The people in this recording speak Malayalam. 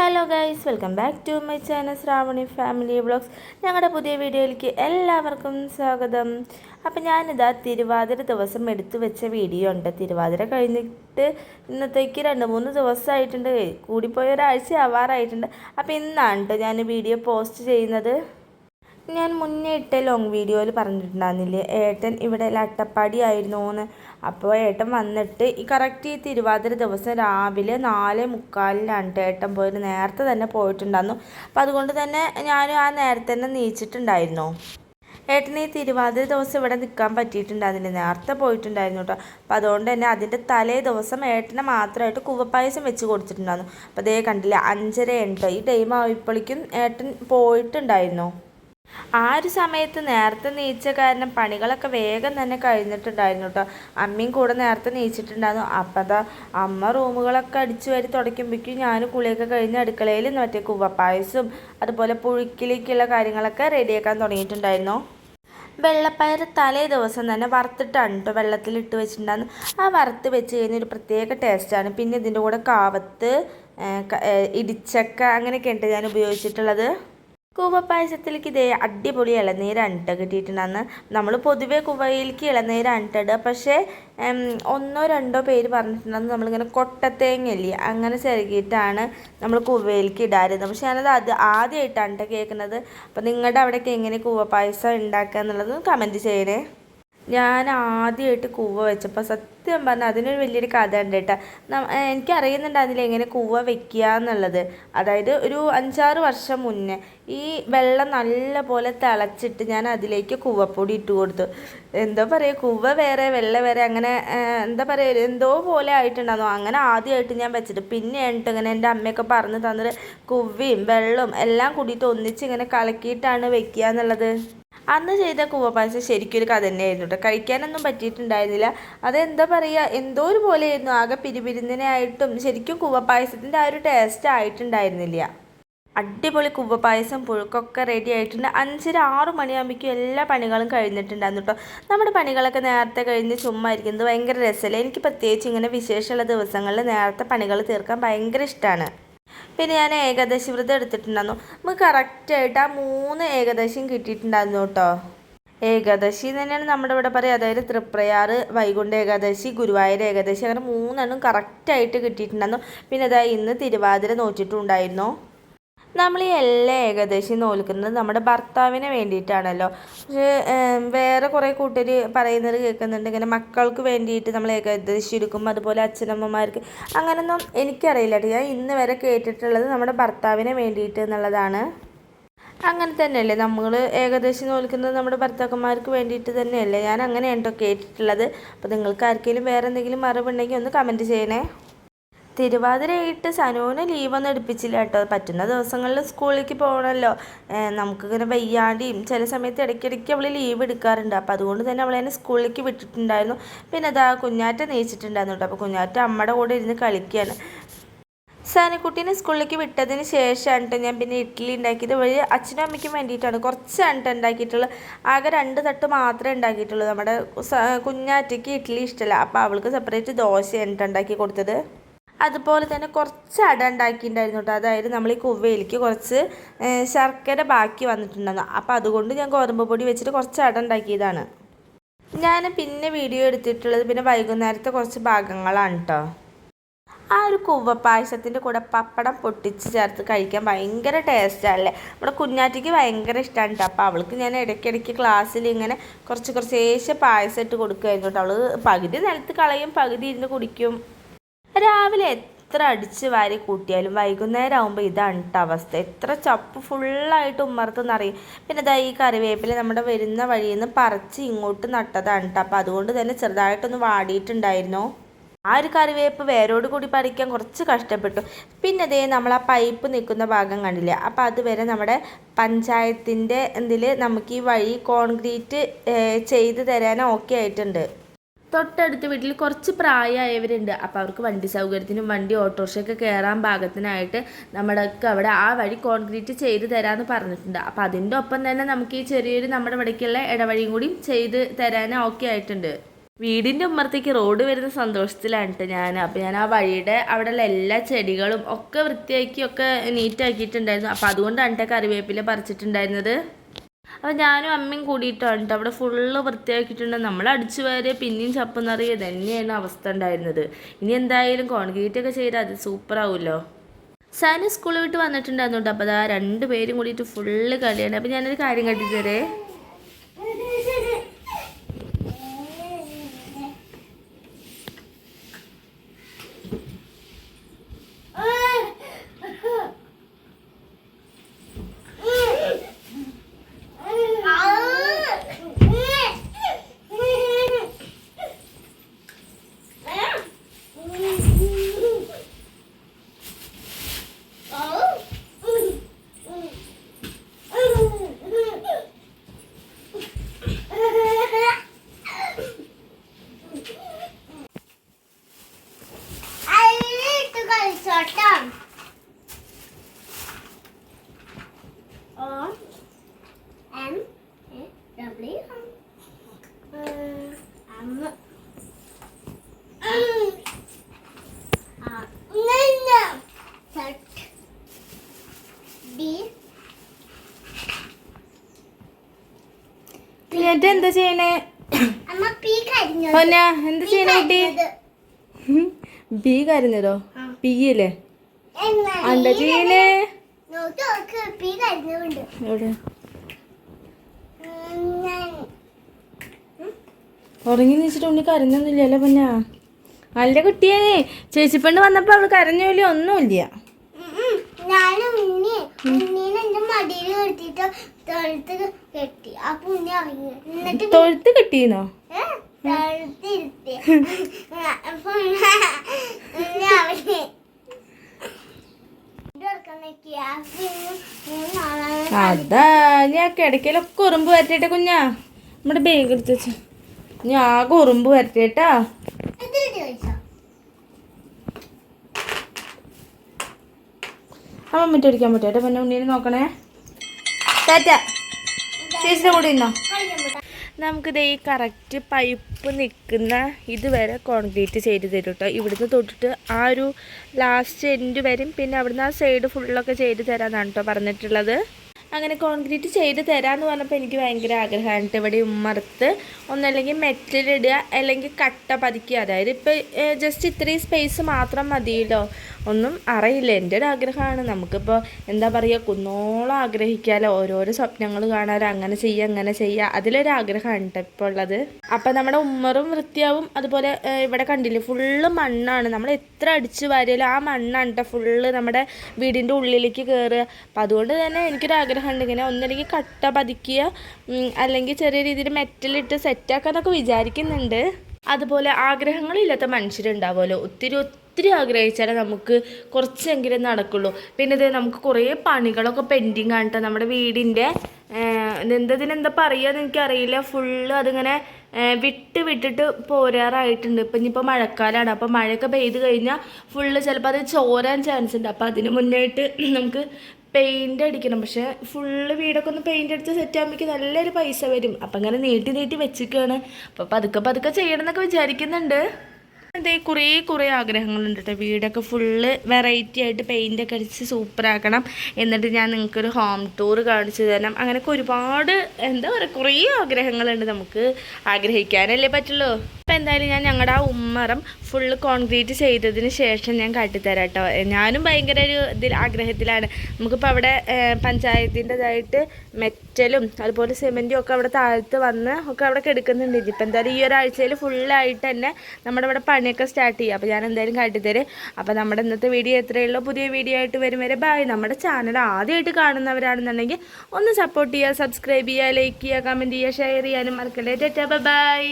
Hello guys welcome back to my channel Shravani family vlogs ഞങ്ങളുടെ പുതിയ വീഡിയോയിലേക്ക് എല്ലാവർക്കും സ്വാഗതം. അപ്പം ഞാനിതാ തിരുവാതിര ദിവസം എടുത്തു വെച്ച വീഡിയോ ഉണ്ട്. തിരുവാതിര കഴിഞ്ഞിട്ട് ഇന്നത്തേക്ക് രണ്ട് മൂന്ന് ദിവസമായിട്ടുണ്ട്. കൂടിപ്പോയ ഒരാഴ്ച ആവാറായിട്ടുണ്ട്. അപ്പോൾ ഇന്നാണ് കേട്ടോ ഞാൻ വീഡിയോ പോസ്റ്റ് ചെയ്യുന്നത്. ഞാൻ മുന്നേ ഇട്ട ലോങ് വീഡിയോയിൽ പറഞ്ഞിട്ടുണ്ടായിരുന്നില്ലേ? ഏട്ടൻ ഇവിടെ ലട്ടപ്പാടി ആയിരുന്നു എന്ന് അപ്പോൾ ഏട്ടൻ വന്നിട്ട് ഈ കറക്റ്റ് ഈ തിരുവാതിര ദിവസം രാവിലെ നാല് മുക്കാലിനാണ് ട്ടോ ഏട്ടൻ പോയത്. നേരത്തെ തന്നെ പോയിട്ടുണ്ടായിരുന്നു. അപ്പോൾ അതുകൊണ്ട് തന്നെ ഞാനും ആ നേരത്തെ തന്നെ നീച്ചിട്ടുണ്ടായിരുന്നു. ഏട്ടന് ഈ തിരുവാതിര ദിവസം ഇവിടെ നിൽക്കാൻ പറ്റിയിട്ടുണ്ടായിരുന്നില്ല? നേരത്തെ പോയിട്ടുണ്ടായിരുന്നു കേട്ടോ അപ്പോൾ അതുകൊണ്ട് തന്നെ അതിന്റെ തലേ ദിവസം ഏട്ടനെ മാത്രമായിട്ട് കുവപ്പായസം വെച്ച് കൊടുത്തിട്ടുണ്ടായിരുന്നു. അപ്പോൾ അതേ കണ്ടില്ല അഞ്ചര ഉണ്ട് ഈ ടൈം ആയപ്പോഴേക്കും ഏട്ടൻ പോയിട്ടുണ്ടായിരുന്നു. ആ ഒരു സമയത്ത് നേരത്തെ നീച്ച കാരണം പണികളൊക്കെ വേഗം തന്നെ കഴിഞ്ഞിട്ടുണ്ടായിരുന്നു കേട്ടോ അമ്മയും കൂടെ നേരത്തെ നീച്ചിട്ടുണ്ടായിരുന്നു. അപ്പം അതാ അമ്മ റൂമുകളൊക്കെ അടിച്ചു വരി തുടയ്ക്കുമ്പോഴേക്കും ഞാൻ കുളിയൊക്കെ കഴിഞ്ഞ് അടുക്കളയിൽ മറ്റേ കുവപ്പായസും അതുപോലെ പുഴുക്കിലേക്കുള്ള കാര്യങ്ങളൊക്കെ റെഡിയാക്കാൻ തുടങ്ങിയിട്ടുണ്ടായിരുന്നു. വെള്ളപ്പയർ തലേ ദിവസം തന്നെ വറുത്തിട്ടാണ് കേട്ടോ വെള്ളത്തിലിട്ട് വെച്ചിട്ടുണ്ടായിരുന്നു. ആ വറുത്ത് വെച്ച് കഴിഞ്ഞാൽ ഒരു പ്രത്യേക ടേസ്റ്റാണ് പിന്നെ ഇതിന്റെ കൂടെ കാവത്ത് ഇടിച്ചക്ക അങ്ങനെയൊക്കെ ഉണ്ട് ഞാൻ ഉപയോഗിച്ചിട്ടുള്ളത്. കൂവപ്പായസത്തിലേക്ക് ഇതേ അടിപൊളി ഇളനീരാണ് കേട്ടോ കിട്ടിയിട്ടുണ്ടെന്ന്. നമ്മൾ പൊതുവേ കുവയിലേക്ക് ഇളനീരാണ് ഇട്ടത് പക്ഷേ ഒന്നോ രണ്ടോ പേര് പറഞ്ഞിട്ടുണ്ടെന്ന് നമ്മളിങ്ങനെ കൊട്ടത്തേങ്ങയില്ലേ അങ്ങനെ ചെറുകിയിട്ടാണ് നമ്മൾ കുവയിലേക്ക് ഇടാറുന്നത്. പക്ഷെ ഞാനത് അത് ആദ്യമായിട്ടാണ് കേട്ടോ കേൾക്കുന്നത്. അപ്പോൾ നിങ്ങളുടെ അവിടെയൊക്കെ എങ്ങനെ കൂവപ്പായസം ഉണ്ടാക്കുക എന്നുള്ളത് കമന്റ് ചെയ്യണേ. ഞാൻ ആദ്യമായിട്ട് കൂവ വെച്ചപ്പോൾ സത്യം പറഞ്ഞാൽ അതിനൊരു വലിയൊരു കഥ ഉണ്ട് കേട്ടോ എനിക്കറിയുന്നുണ്ടായിരുന്നില്ല എങ്ങനെ കൂവ വെക്കുക എന്നുള്ളത്. അതായത് ഒരു അഞ്ചാറ് വർഷം മുന്നേ ഈ വെള്ളം നല്ല പോലെ തിളച്ചിട്ട് ഞാൻ അതിലേക്ക് കൂവപ്പൊടി ഇട്ട് കൊടുത്തു. എന്തോ പറയുക കൂവ വേറെ വെള്ളം വേറെ അങ്ങനെ എന്താ പറയുക എന്തോ പോലെ ആയിട്ടുണ്ടായിരുന്നു. അങ്ങനെ ആദ്യമായിട്ട് ഞാൻ വെച്ചിട്ട് പിന്നെ എന്നിട്ട് ഇങ്ങനെ എന്റെ അമ്മയൊക്കെ പറഞ്ഞു തന്നിട്ട് കുവ്വയും വെള്ളവും എല്ലാം കൂടിയിട്ട് ഒന്നിച്ച് ഇങ്ങനെ കലക്കിയിട്ടാണ് വെക്കുക എന്നുള്ളത്. അന്ന് ചെയ്ത കൂവപ്പായസം ശരിക്കൊരു കഥ തന്നെയായിരുന്നു കേട്ടോ കഴിക്കാനൊന്നും പറ്റിയിട്ടുണ്ടായിരുന്നില്ല. അതെന്താ പറയുക എന്തോ ഒരു പോലെയായിരുന്നു. ആകെ പിരിപിരുന്നതിനായിട്ടും ശരിക്കും കൂവപ്പായസത്തിന്റെ ആ ഒരു ടേസ്റ്റ് ആയിട്ടുണ്ടായിരുന്നില്ല. അടിപൊളി കുവ്വപ്പായസം പുഴുക്കൊക്കെ റെഡി ആയിട്ടുണ്ട്. അഞ്ചര ആറ് മണിയാകുമ്പോഴേക്കും എല്ലാ പണികളും കഴിഞ്ഞിട്ടുണ്ടായിരുന്നു കേട്ടോ നമ്മുടെ പണികളൊക്കെ നേരത്തെ കഴിഞ്ഞ് ചുമ്മാ ഇരിക്കുന്നത് ഭയങ്കര രസമല്ലേ എനിക്ക് പ്രത്യേകിച്ച് ഇങ്ങനെ വിശേഷമുള്ള ദിവസങ്ങളിൽ നേരത്തെ പണികൾ തീർക്കാൻ ഭയങ്കര ഇഷ്ടമാണ് പിന്നെ ഞാൻ ഏകദേശം വ്രതം എടുത്തിട്ടുണ്ടായിരുന്നു. നമുക്ക് കറക്റ്റായിട്ട് ആ മൂന്ന് ഏകദേശം കിട്ടിയിട്ടുണ്ടായിരുന്നു കേട്ടോ. ഏകാദശി തന്നെയാണ് നമ്മുടെ ഇവിടെ പറയുക. അതായത് തൃപ്രയാറ് വൈകുണ്ഠ ഏകാദശി ഗുരുവായൂർ ഏകാദശി അങ്ങനെ മൂന്നെണ്ണം കറക്റ്റായിട്ട് കിട്ടിയിട്ടുണ്ടായിരുന്നു. പിന്നെ അതായത് ഇന്ന് തിരുവാതിര നോറ്റിട്ടുണ്ടായിരുന്നു. നമ്മൾ ഈ എല്ലാം ഏകദേശം നോൽക്കുന്നത് നമ്മുടെ ഭർത്താവിന് വേണ്ടിയിട്ടാണല്ലോ. പക്ഷേ വേറെ കുറേ കൂട്ടർ പറയുന്നത് കേൾക്കുന്നുണ്ട്. ഇങ്ങനെ മക്കൾക്ക് വേണ്ടിയിട്ട് നമ്മൾ ഏകദേശം എടുക്കും. അതുപോലെ അച്ഛനമ്മമാർക്ക്. അങ്ങനെയൊന്നും എനിക്കറിയില്ല ഞാൻ ഇന്ന് വരെ കേട്ടിട്ടുള്ളത് നമ്മുടെ ഭർത്താവിന് വേണ്ടിയിട്ട് എന്നുള്ളതാണ്. അങ്ങനെ തന്നെയല്ലേ. നമ്മൾ ഏകദേശം നോൽക്കുന്നത് നമ്മുടെ ഭർത്താക്കന്മാർക്ക് വേണ്ടിയിട്ട് തന്നെയല്ലേ. ഞാൻ അങ്ങനെയാണ് കേട്ടോ കേട്ടിട്ടുള്ളത്. അപ്പോൾ നിങ്ങൾക്ക് ആർക്കെങ്കിലും വേറെ എന്തെങ്കിലും അറിവുണ്ടെങ്കിൽ ഒന്ന് കമന്റ് ചെയ്യണേ. തിരുവാതിരയിട്ട് സനുവിന് ലീവൊന്നും എടുപ്പിച്ചില്ല കേട്ടോ. പറ്റുന്ന ദിവസങ്ങളിൽ സ്കൂളിലേക്ക് പോകണമല്ലോ. നമുക്കിങ്ങനെ വയ്യാണ്ടിയും ചില സമയത്ത് ഇടയ്ക്കിടയ്ക്ക് അവൾ ലീവ് എടുക്കാറുണ്ട്. അപ്പോൾ അതുകൊണ്ട് തന്നെ അവളെ തന്നെ സ്കൂളിലേക്ക് വിട്ടിട്ടുണ്ടായിരുന്നു. പിന്നെ അതാ കുഞ്ഞാറ്റ നീച്ചിട്ടുണ്ടായിരുന്നു അപ്പോൾ കുഞ്ഞാറ്റ അമ്മയുടെ കൂടെ ഇരുന്ന് കളിക്കുകയാണ്. സാനക്കുട്ടീനെ സ്കൂളിലേക്ക് വിട്ടതിന് ശേഷമാണ് ഞാൻ പിന്നെ ഇഡ്ഡലി ഉണ്ടാക്കിയത് വഴി അച്ഛനും അമ്മയ്ക്കും വേണ്ടിയിട്ടാണ്. കുറച്ചാണ് കേട്ടോ ഉണ്ടാക്കിയിട്ടുള്ളത് ആകെ രണ്ട് തട്ട് മാത്രമേ ഉണ്ടാക്കിയിട്ടുള്ളൂ. നമ്മുടെ കുഞ്ഞാറ്റയ്ക്ക് ഇഡ്ഡലി ഇഷ്ടമല്ല. അപ്പോൾ അവൾക്ക് സെപ്പറേറ്റ് ദോശയാണ് കേട്ടോ ഉണ്ടാക്കി കൊടുത്തത്. അതുപോലെ തന്നെ കുറച്ച് അട ഉണ്ടാക്കിയിട്ടുണ്ടായിരുന്നു കേട്ടോ അതായത് നമ്മൾ ഈ കുവ്വയിലേക്ക് കുറച്ച് ശർക്കര ബാക്കി വന്നിട്ടുണ്ടായിരുന്നു. അപ്പോൾ അതുകൊണ്ട് ഞാൻ ഗോതമ്പ് പൊടി വെച്ചിട്ട് കുറച്ച് അട ഉണ്ടാക്കിയതാണ്. ഞാൻ പിന്നെ വീഡിയോ എടുത്തിട്ടുള്ളത് പിന്നെ വൈകുന്നേരത്തെ കുറച്ച് ഭാഗങ്ങളാണ് കേട്ടോ ആ ഒരു കുവ്വ പായസത്തിന്റെ കൂടെ പപ്പടം പൊട്ടിച്ച് ചേർത്ത് കഴിക്കാൻ ഭയങ്കര ടേസ്റ്റാണല്ലേ നമ്മുടെ കുഞ്ഞാറ്റിക്ക് ഭയങ്കര ഇഷ്ടമാണ് കേട്ടോ അപ്പോൾ അവൾക്ക് ഞാൻ ഇടയ്ക്കിടയ്ക്ക് ക്ലാസ്സിൽ ഇങ്ങനെ കുറച്ച് കുറച്ച് ഏശ പായസം ഇട്ട് കൊടുക്കുമായിരുന്നു കേട്ടോ അവൾ പകുതി നിലത്ത് കളയും പകുതി ഇരുന്ന് കുടിക്കും. രാവിലെ എത്ര അടിച്ച് വാരി കൂട്ടിയാലും വൈകുന്നേരം ആകുമ്പോൾ ഇതാണ് കേട്ടോ അവസ്ഥ. എത്ര ചപ്പ് ഫുള്ളായിട്ട് ഉമ്മർത്തെന്നറിയും പിന്നെ ഇതാ ഈ കറിവേപ്പില നമ്മുടെ വരുന്ന വഴിയിൽ നിന്ന് പറിച്ച് ഇങ്ങോട്ട് നട്ടതാണ് കേട്ടോ അതുകൊണ്ട് തന്നെ ചെറുതായിട്ടൊന്ന് വാടിയിട്ടുണ്ടായിരുന്നു. ആ ഒരു കറിവേപ്പ് വേരോട് കൂടി പറിക്കാൻ കുറച്ച് കഷ്ടപ്പെട്ടു. പിന്നെ അതേ നമ്മൾ ആ പൈപ്പ് നിൽക്കുന്ന ഭാഗം കണ്ടില്ല? അപ്പോൾ അതുവരെ നമ്മുടെ പഞ്ചായത്തിന്റെ ഇതിൽ നമുക്ക് ഈ വഴി കോൺക്രീറ്റ് ചെയ്ത് തരാൻ ഓക്കെ ആയിട്ടുണ്ട്. തൊട്ടടുത്ത വീട്ടിൽ കുറച്ച് പ്രായമായവരുണ്ട്. അപ്പോൾ അവർക്ക് വണ്ടി സൗകര്യത്തിനും വണ്ടി ഓട്ടോറിക്ഷയൊക്കെ കയറാൻ പാകത്തിനായിട്ട് നമ്മുടെയൊക്കെ അവിടെ ആ വഴി കോൺക്രീറ്റ് ചെയ്ത് തരാമെന്ന് പറഞ്ഞിട്ടുണ്ട്. അപ്പോൾ അതിന്റെ ഒപ്പം തന്നെ നമുക്ക് ഈ ചെറിയൊരു നമ്മുടെ ഇവിടേക്കുള്ള ഇടവഴിയും കൂടി ചെയ്ത് തരാൻ ഓക്കെ ആയിട്ടുണ്ട്. വീടിന്റെ ഉമ്മറത്തേക്ക് റോഡ് വരുന്ന സന്തോഷത്തിലാണ് കേട്ടോ ഞാൻ. അപ്പോൾ ഞാൻ ആ വഴിയുടെ അവിടെയുള്ള എല്ലാ ചെടികളും ഒക്കെ വൃത്തിയാക്കി ഒക്കെ നീറ്റാക്കിയിട്ടുണ്ടായിരുന്നു. അപ്പോൾ അതുകൊണ്ടാണ് കേട്ടോ കറിവേപ്പില പറിച്ചിട്ടുണ്ടായിരുന്നത്. അപ്പോൾ ഞാനും അമ്മയും കൂടിയിട്ടാണ് കേട്ടോ അവിടെ ഫുള്ള് വൃത്തിയാക്കിയിട്ടുണ്ട്. നമ്മൾ അടിച്ചു വരെ പിന്നെയും ചപ്പം നിറയെ തന്നെയാണ് അവസ്ഥ ഉണ്ടായിരുന്നത്. ഇനി എന്തായാലും കോൺക്രീറ്റ് ഒക്കെ ചെയ്താൽ അത് സൂപ്പറാവുമല്ലോ സാനി സ്കൂളിൽ വിട്ട് വന്നിട്ടുണ്ടായിരുന്നു കേട്ടോ അപ്പോൾ അതാ രണ്ട് പേരും കൂടിയിട്ട് ഫുള്ള് കളിയാണ്. അപ്പോൾ ഞാനൊരു കാര്യം അതിലിട്ട് എന്നിട്ട് എന്താ ചെയ്യണേ? പൊന്ന എന്താ ചെയ്യണേ കുട്ടി? ബി കരഞ്ഞതോ? പി അല്ലേ? എന്താ ചെയ്യണേ? ഉറങ്ങി നിന്നിട്ട് ഉണ്ണി കരഞ്ഞൊന്നുമില്ലല്ലോ പിന്നെ? നല്ല കുട്ടിയേ ചേച്ചിപ്പണ്ട് വന്നപ്പോ അവൾ കരഞ്ഞോലി ഒന്നുമില്ല. കെട്ടിട്ട് തൊഴുത്ത് കെട്ടി. ആ ഇറങ്ങി എന്നിട്ട് തൊഴുത്ത് തൊഴുത്തിരുത്തി അതാ ഞാൻ കിടക്കലൊക്കെ ഉറുമ്പ് വരട്ടെ കുഞ്ഞാ. നമ്മുടെ ബേഗ് എടുത്ത് വെച്ച. ഞാൻ ആകെ ഉറുമ്പ് വരട്ടേട്ടാ. അമ്മ മറ്റേ അടിക്കാൻ പറ്റേട്ടാ പിന്നെ ഉണ്ണീനെ നോക്കണേ. ടാറ്റ ചേച്ചിയുടെ ഈ കറക്റ്റ് പൈപ്പ് നിൽക്കുന്ന ഇതുവരെ കോൺക്രീറ്റ് ചെയ്ത് തരും കേട്ടോ ഇവിടുന്ന് തൊട്ടിട്ട് ആ ഒരു ലാസ്റ്റ് എൻഡ് വരും പിന്നെ അവിടുന്ന് ആ സൈഡ് ഫുള്ളൊക്കെ ചെയ്ത് തരാമെന്നാണ് കേട്ടോ പറഞ്ഞിട്ടുള്ളത്. അങ്ങനെ കോൺക്രീറ്റ് ചെയ്ത് തരാമെന്ന് പറഞ്ഞപ്പോൾ എനിക്ക് ഭയങ്കര ആഗ്രഹമാണ് കേട്ടോ ഇവിടെ ഉമ്മർത്ത് ഒന്നല്ലെങ്കിൽ മെറ്റലിടുക അല്ലെങ്കിൽ കട്ട പതിക്കുക അതായത് ഇപ്പോൾ ജസ്റ്റ് ഇത്രയും സ്പേസ് മാത്രം മതിയല്ലോ. ഒന്നും അറിയില്ല. എന്റെ ഒരു ആഗ്രഹമാണ്. നമുക്കിപ്പോൾ എന്താ പറയുക കുന്നോളം ആഗ്രഹിക്കാമല്ലോ ഓരോരോ സ്വപ്നങ്ങൾ കാണാലോ. അങ്ങനെ ചെയ്യുക അങ്ങനെ ചെയ്യുക അതിലൊരു ആഗ്രഹമാണ് കേട്ടോ ഇപ്പോൾ ഉള്ളത്. അപ്പം നമ്മുടെ ഉമ്മറും വൃത്തിയാവും. അതുപോലെ ഇവിടെ കണ്ടില്ലേ ഫുള്ള് മണ്ണാണ്. നമ്മൾ എത്ര അടിച്ചു വാരിയാലും ആ മണ്ണാണ് കേട്ടോ ഫുള്ള് നമ്മുടെ വീടിന്റെ ഉള്ളിലേക്ക് കയറുക അപ്പം അതുകൊണ്ട് തന്നെ എനിക്കൊരു ആഗ്രഹമുണ്ട് ഒന്നല്ലെങ്കിൽ കട്ട പതിക്കുക അല്ലെങ്കിൽ ചെറിയ രീതിയിൽ മെറ്റലിട്ട് സെറ്റാക്കാന്നൊക്കെ വിചാരിക്കുന്നുണ്ട്. അതുപോലെ ആഗ്രഹങ്ങളില്ലാത്ത മനുഷ്യരുണ്ടാവുമല്ലോ. ഒത്തിരി ഒത്തിരി ആഗ്രഹിച്ചാലേ നമുക്ക് കുറച്ചെങ്കിലും നടക്കുള്ളൂ. പിന്നെ ഇത് നമുക്ക് കുറേ പണികളൊക്കെ പെൻഡിങ് ആണ് നമ്മുടെ വീടിന്റെ എന്തതിനെന്താ പറയുക എനിക്കറിയില്ല. ഫുള്ള് അതിങ്ങനെ വിട്ട് വിട്ടിട്ട് പോരാറായിട്ടുണ്ട്. ഇപ്പം ഇനിയിപ്പോൾ മഴക്കാലമാണ് അപ്പോൾ മഴയൊക്കെ പെയ്ത് കഴിഞ്ഞാൽ ഫുള്ള് ചിലപ്പോൾ അത് ചോരാൻ ചാൻസ് ഉണ്ട്. അപ്പോൾ അതിന് മുന്നായിട്ട് നമുക്ക് പെയിന്റ് അടിക്കണം. പക്ഷേ ഫുള്ള് വീടൊക്കെ ഒന്ന് പെയിന്റ് അടിച്ച് സെറ്റ് ആകുമ്പോഴേക്ക് നല്ലൊരു പൈസ വരും. അപ്പം അങ്ങനെ നീട്ടി നീട്ടി വെച്ചിരിക്കുകയാണ്. അപ്പോൾ പതുക്കെ പതുക്കെ ചെയ്യണം എന്നൊക്കെ വിചാരിക്കുന്നുണ്ട്. അതേ കുറേ കുറേ ആഗ്രഹങ്ങളുണ്ട് കേട്ടോ വീടൊക്കെ ഫുള്ള് വെറൈറ്റി ആയിട്ട് പെയിന്റ് ഒക്കെ അടിച്ച് സൂപ്പറാക്കണം എന്നിട്ട് ഞാൻ നിങ്ങൾക്കൊരു ഹോം ടൂർ കാണിച്ചു തരണം. അങ്ങനെയൊക്കെ ഒരുപാട് എന്താ പറയുക കുറേ ആഗ്രഹങ്ങളുണ്ട് നമുക്ക് ആഗ്രഹിക്കാനല്ലേ പറ്റുള്ളൂ. അപ്പം എന്തായാലും ഞാൻ ഞങ്ങളുടെ ആ ഉമ്മറം ഫുള്ള് കോൺക്രീറ്റ് ചെയ്തതിന് ശേഷം ഞാൻ കാട്ടിത്തരാം കേട്ടോ ഞാനും ഭയങ്കര ഒരു ഇതിൽ ആഗ്രഹത്തിലാണ്. നമുക്കിപ്പോൾ അവിടെ പഞ്ചായത്തിന്റെതായിട്ട് മെറ്റലും അതുപോലെ സിമെന്റും ഒക്കെ അവിടെ താഴത്ത് വന്ന് ഒക്കെ അവിടെ കിടക്കുന്നുണ്ട്. ഇപ്പം എന്തായാലും ഈ ഒരാഴ്ചയിൽ ഫുള്ളായിട്ട് തന്നെ നമ്മുടെ ഇവിടെ പണിയൊക്കെ സ്റ്റാർട്ട് ചെയ്യുക അപ്പോൾ ഞാൻ എന്തായാലും കാട്ടിത്തരും. അപ്പോൾ നമ്മുടെ ഇന്നത്തെ വീഡിയോ എത്രയേ ഉള്ളൂ പുതിയ വീഡിയോ ആയിട്ട് വരും വരെ ബായ് നമ്മുടെ ചാനൽ ആദ്യമായിട്ട് കാണുന്നവരാണെന്നുണ്ടെങ്കിൽ ഒന്ന് സപ്പോർട്ട് ചെയ്യുക സബ്സ്ക്രൈബ് ചെയ്യുക ലൈക്ക് ചെയ്യുക കമന്റ് ചെയ്യുക ഷെയർ ചെയ്യാനും മറക്കല്ലേ. Tata bye